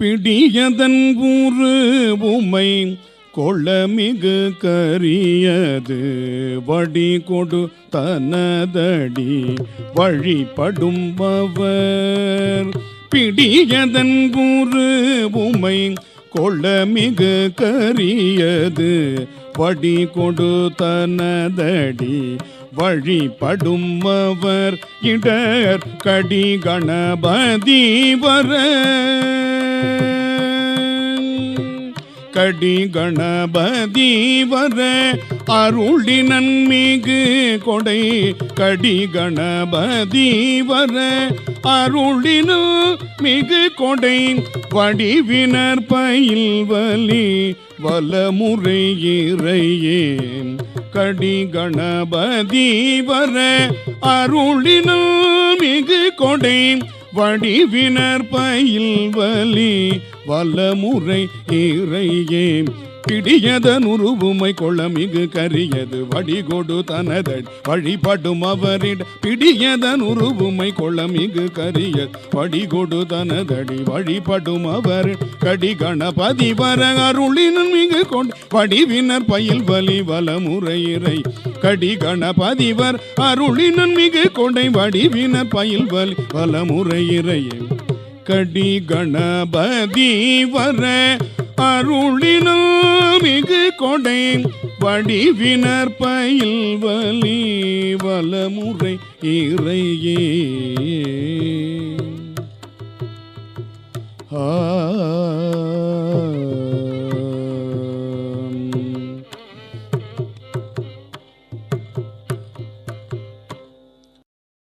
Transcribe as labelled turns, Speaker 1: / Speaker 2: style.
Speaker 1: பிடியதன் ஊரு உமை கொள்ளமிகு கரியது. வடி கொடு தனதடி வழிபடும் பவர். பிடியதன் ஊரு உமை கொள்ளமிகு கரியது. வடி கொடு தனதடி வழிபடும் அவர் இடர் கடி கணபதி வர கடி கணபதி வர அருளி நன்மிகு கொடை. கடி கணபதி வர அருளினு மிகு கொடை. வடிவினர் பயில் வலி வலமுறை இறையேன். கடி கணபதி வர அருளினு மிகு கொடை. வடிவினர் பயில் வலி வல்லமுறை இறையே பிடியதன் உருவுமை கொள்ளமிகு கரியது வடிகொடு தனதடி வழிபடும் அவரிட பிடியதன் உருவுமை கொள்ளமிகு கரியது வடிகொடு தனதடி வழிபடும் அவர் கடி கணபதி வர அருளின் மிகு கொண்டு வடிவினர் பயில் வலி வலமுறையிறை கடி கணபதிவர் அருளினன் மிகு கொண்டை வடிவின பயில் வலி வலமுறை கடி கணபதிவர வர மிகு கொடை வடிவினர் பயில் வலி வலமுறை இறையே. ஆ